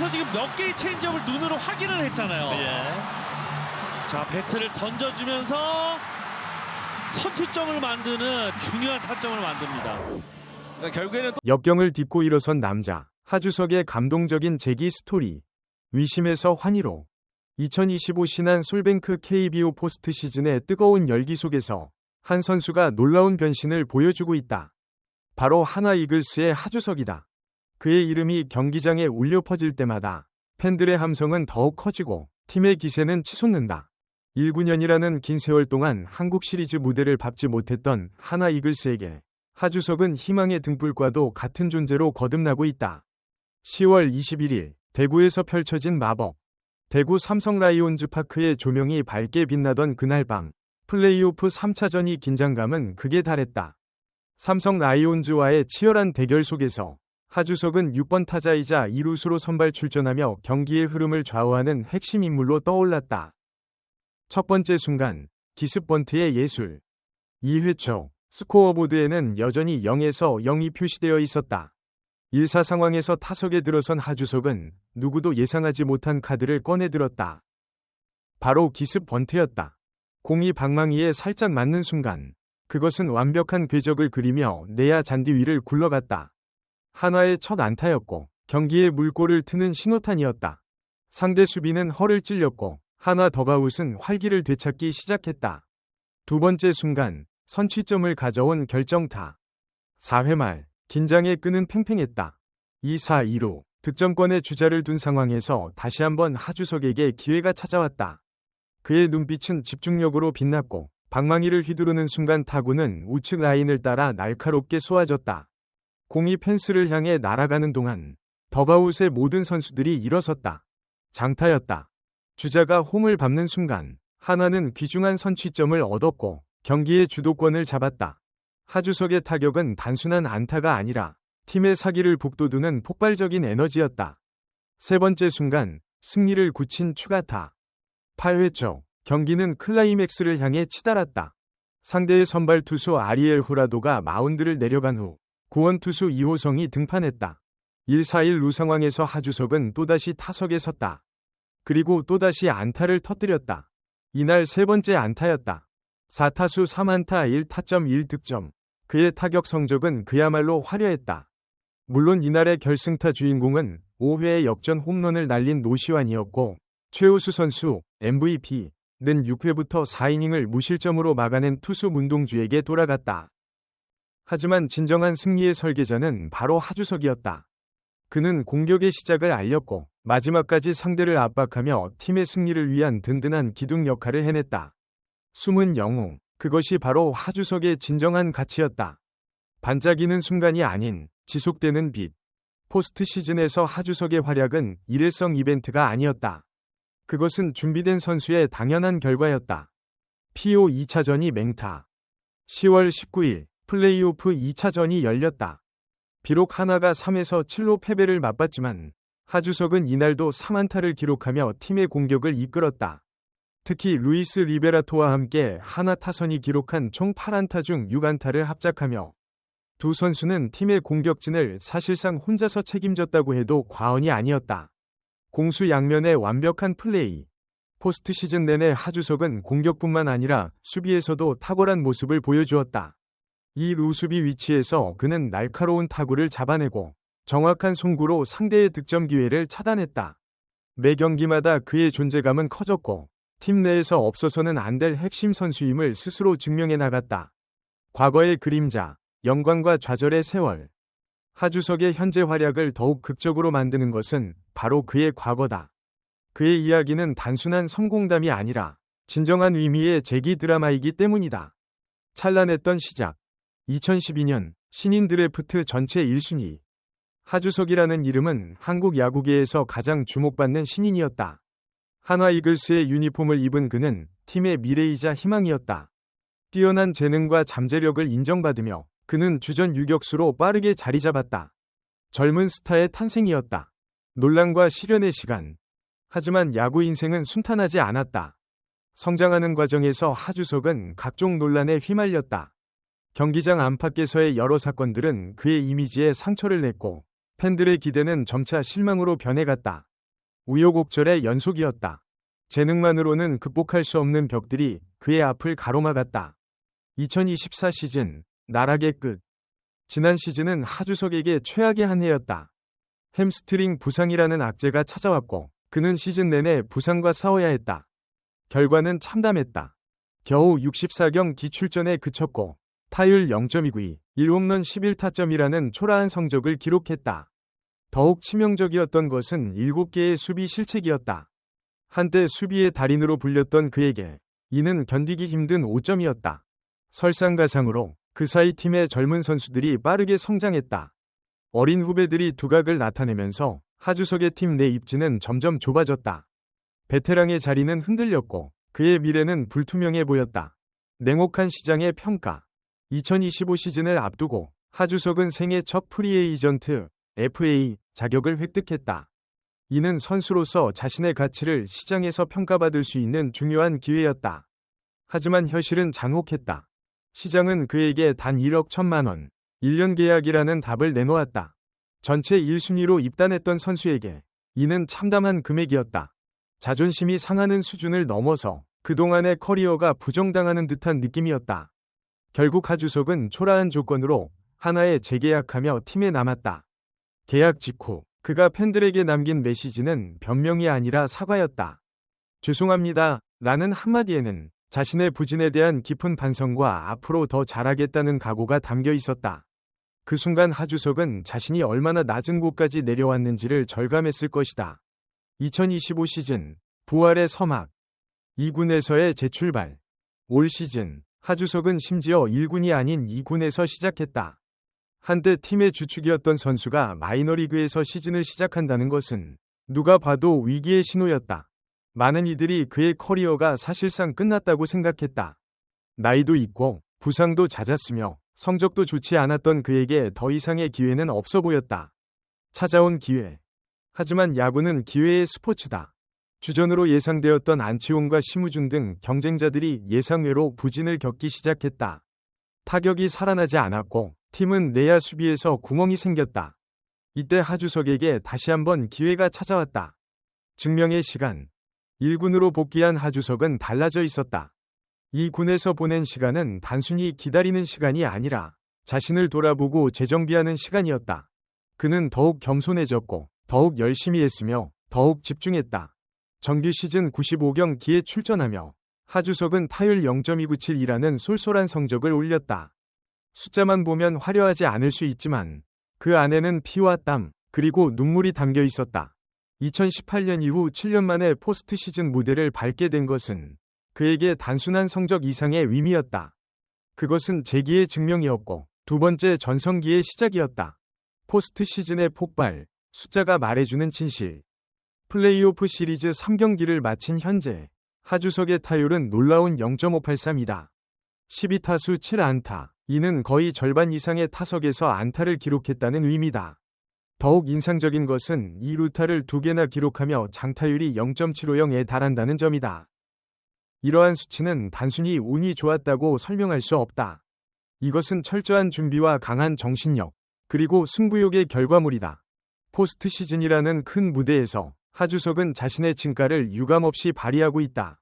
경기에서 지금 몇 개의 체인지업을 눈으로 확인을 했잖아요. 예. 자, 배트를 던져주면서 선취점을 만드는 중요한 타점을 만듭니다. 그러니까 결국에는 역경을 딛고 일어선 남자. 하주석의 감동적인 재기 스토리. 위심에서 환희로. 2025 신한 솔뱅크 KBO 포스트 시즌의 뜨거운 열기 속에서 한 선수가 놀라운 변신을 보여주고 있다. 바로 하나 이글스의 하주석이다. 그의 이름이 경기장에 울려 퍼질 때마다 팬들의 함성은 더욱 커지고 팀의 기세는 치솟는다. 19년이라는 긴 세월 동안 한국 시리즈 무대를 밟지 못했던 하나 이글스에게 하주석은 희망의 등불과도 같은 존재로 거듭나고 있다. 10월 21일 대구에서 펼쳐진 마법 대구 삼성 라이온즈 파크의 조명이 밝게 빛나던 그날 밤 플레이오프 3차전이 긴장감은 극에 달했다. 삼성 라이온즈와의 치열한 대결 속에서 하주석은 6번 타자이자 2루수로 선발 출전하며 경기의 흐름을 좌우하는 핵심 인물로 떠올랐다. 첫 번째 순간 기습 번트의 예술 2회 초 스코어보드에는 여전히 0에서 0이 표시되어 있었다. 1사 상황에서 타석에 들어선 하주석은 누구도 예상하지 못한 카드를 꺼내들었다. 바로 기습 번트였다. 공이 방망이에 살짝 맞는 순간 그것은 완벽한 궤적을 그리며 내야 잔디 위를 굴러갔다. 하나의 첫 안타였고 경기에 물꼬를 트는 신호탄이었다. 상대 수비는 허를 찔렸고 하나 더가웃은 활기를 되찾기 시작했다. 두 번째 순간 선취점을 가져온 결정타. 4회 말 긴장의 끈은 팽팽했다. 2사 2로 득점권의 주자를 둔 상황에서 다시 한번 하주석에게 기회가 찾아왔다. 그의 눈빛은 집중력으로 빛났고 방망이를 휘두르는 순간 타구는 우측 라인을 따라 날카롭게 쏘아졌다. 공이 펜스를 향해 날아가는 동안 더가웃의 모든 선수들이 일어섰다. 장타였다. 주자가 홈을 밟는 순간 하나는 귀중한 선취점을 얻었고 경기의 주도권을 잡았다. 하주석의 타격은 단순한 안타가 아니라 팀의 사기를 북돋우는 폭발적인 에너지였다. 세 번째 순간 승리를 굳힌 추가타. 8회 초 경기는 클라이맥스를 향해 치달았다. 상대의 선발 투수 아리엘 후라도가 마운드를 내려간 후 구원 투수 이호성이 등판했다. 1-4-1루 상황에서 하주석은 또다시 타석에 섰다. 그리고 또다시 안타를 터뜨렸다. 이날 세 번째 안타였다. 4타수 3안타 1타점 1득점. 그의 타격 성적은 그야말로 화려했다. 물론 이날의 결승타 주인공은 5회의 역전 홈런을 날린 노시환이었고 최우수 선수 MVP는 6회부터 4이닝을 무실점으로 막아낸 투수 문동주에게 돌아갔다. 하지만 진정한 승리의 설계자는 바로 하주석이었다. 그는 공격의 시작을 알렸고 마지막까지 상대를 압박하며 팀의 승리를 위한 든든한 기둥 역할을 해냈다. 숨은 영웅, 그것이 바로 하주석의 진정한 가치였다. 반짝이는 순간이 아닌 지속되는 빛. 포스트 시즌에서 하주석의 활약은 일회성 이벤트가 아니었다. 그것은 준비된 선수의 당연한 결과였다. PO 2차전이 맹타. 10월 19일 플레이오프 2차전이 열렸다. 비록 하나가 3에서 7로 패배를 맛봤지만 하주석은 이날도 3안타를 기록하며 팀의 공격을 이끌었다. 특히 루이스 리베라토와 함께 하나 타선이 기록한 총 8안타 중 6안타를 합작하며 두 선수는 팀의 공격진을 사실상 혼자서 책임졌다고 해도 과언이 아니었다. 공수 양면의 완벽한 플레이. 포스트 시즌 내내 하주석은 공격뿐만 아니라 수비에서도 탁월한 모습을 보여주었다. 이 루수비 위치에서 그는 날카로운 타구를 잡아내고 정확한 송구로 상대의 득점 기회를 차단했다. 매 경기마다 그의 존재감은 커졌고 팀 내에서 없어서는 안 될 핵심 선수임을 스스로 증명해 나갔다. 과거의 그림자, 영광과 좌절의 세월. 하주석의 현재 활약을 더욱 극적으로 만드는 것은 바로 그의 과거다. 그의 이야기는 단순한 성공담이 아니라 진정한 의미의 재기 드라마이기 때문이다. 찬란했던 시작. 2012년 신인 드래프트 전체 1순위. 하주석이라는 이름은 한국 야구계에서 가장 주목받는 신인이었다. 한화 이글스의 유니폼을 입은 그는 팀의 미래이자 희망이었다. 뛰어난 재능과 잠재력을 인정받으며 그는 주전 유격수로 빠르게 자리 잡았다. 젊은 스타의 탄생이었다. 논란과 시련의 시간. 하지만 야구 인생은 순탄하지 않았다. 성장하는 과정에서 하주석은 각종 논란에 휘말렸다. 경기장 안팎에서의 여러 사건들은 그의 이미지에 상처를 냈고 팬들의 기대는 점차 실망으로 변해갔다. 우여곡절의 연속이었다. 재능만으로는 극복할 수 없는 벽들이 그의 앞을 가로막았다. 2024 시즌 나락의 끝. 지난 시즌은 하주석에게 최악의 한 해였다. 햄스트링 부상이라는 악재가 찾아왔고 그는 시즌 내내 부상과 싸워야 했다. 결과는 참담했다. 겨우 64경 기출전에 그쳤고 타율 0.29, 1홈런 11타점이라는 초라한 성적을 기록했다. 더욱 치명적이었던 것은 7개의 수비 실책이었다. 한때 수비의 달인으로 불렸던 그에게 이는 견디기 힘든 5점이었다. 설상가상으로 그 사이 팀의 젊은 선수들이 빠르게 성장했다. 어린 후배들이 두각을 나타내면서 하주석의 팀 내 입지는 점점 좁아졌다. 베테랑의 자리는 흔들렸고 그의 미래는 불투명해 보였다. 냉혹한 시장의 평가 2025 시즌을 앞두고 하주석은 생애 첫 프리에이전트 FA 자격을 획득했다. 이는 선수로서 자신의 가치를 시장에서 평가받을 수 있는 중요한 기회였다. 하지만 현실은 잔혹했다. 시장은 그에게 단 1억 1천만 원, 1년 계약이라는 답을 내놓았다. 전체 1순위로 입단했던 선수에게 이는 참담한 금액이었다. 자존심이 상하는 수준을 넘어서 그동안의 커리어가 부정당하는 듯한 느낌이었다. 결국 하주석은 초라한 조건으로 하나에 재계약하며 팀에 남았다. 계약 직후 그가 팬들에게 남긴 메시지는 변명이 아니라 사과였다. 죄송합니다. 라는 한마디에는 자신의 부진에 대한 깊은 반성과 앞으로 더 잘하겠다는 각오가 담겨 있었다. 그 순간 하주석은 자신이 얼마나 낮은 곳까지 내려왔는지를 절감했을 것이다. 2025 시즌 부활의 서막 2군에서의 재출발 올 시즌 하주석은 심지어 1군이 아닌 2군에서 시작했다. 한때 팀의 주축이었던 선수가 마이너리그에서 시즌을 시작한다는 것은 누가 봐도 위기의 신호였다. 많은 이들이 그의 커리어가 사실상 끝났다고 생각했다. 나이도 있고 부상도 잦았으며 성적도 좋지 않았던 그에게 더 이상의 기회는 없어 보였다. 찾아온 기회. 하지만 야구는 기회의 스포츠다. 주전으로 예상되었던 안치홍과 심우준 등 경쟁자들이 예상외로 부진을 겪기 시작했다. 타격이 살아나지 않았고 팀은 내야 수비에서 구멍이 생겼다. 이때 하주석에게 다시 한번 기회가 찾아왔다. 증명의 시간. 1군으로 복귀한 하주석은 달라져 있었다. 이 군에서 보낸 시간은 단순히 기다리는 시간이 아니라 자신을 돌아보고 재정비하는 시간이었다. 그는 더욱 겸손해졌고 더욱 열심히 했으며 더욱 집중했다. 정규 시즌 95경 기에 출전하며 하주석은 타율 0.297이라는 쏠쏠한 성적을 올렸다. 숫자만 보면 화려하지 않을 수 있지만 그 안에는 피와 땀 그리고 눈물이 담겨 있었다. 2018년 이후 7년 만에 포스트 시즌 무대를 밟게 된 것은 그에게 단순한 성적 이상의 의미였다. 그것은 재기의 증명이었고 두 번째 전성기의 시작이었다. 포스트 시즌의 폭발, 숫자가 말해주는 진실. 플레이오프 시리즈 3경기를 마친 현재 하주석의 타율은 놀라운 0.583이다. 12타수 7안타, 이는 거의 절반 이상의 타석에서 안타를 기록했다는 의미다. 더욱 인상적인 것은 이 루타를 두 개나 기록하며 장타율이 0.750에 달한다는 점이다. 이러한 수치는 단순히 운이 좋았다고 설명할 수 없다. 이것은 철저한 준비와 강한 정신력, 그리고 승부욕의 결과물이다. 포스트 시즌이라는 큰 무대에서 하주석은 자신의 진가를 유감없이 발휘하고 있다.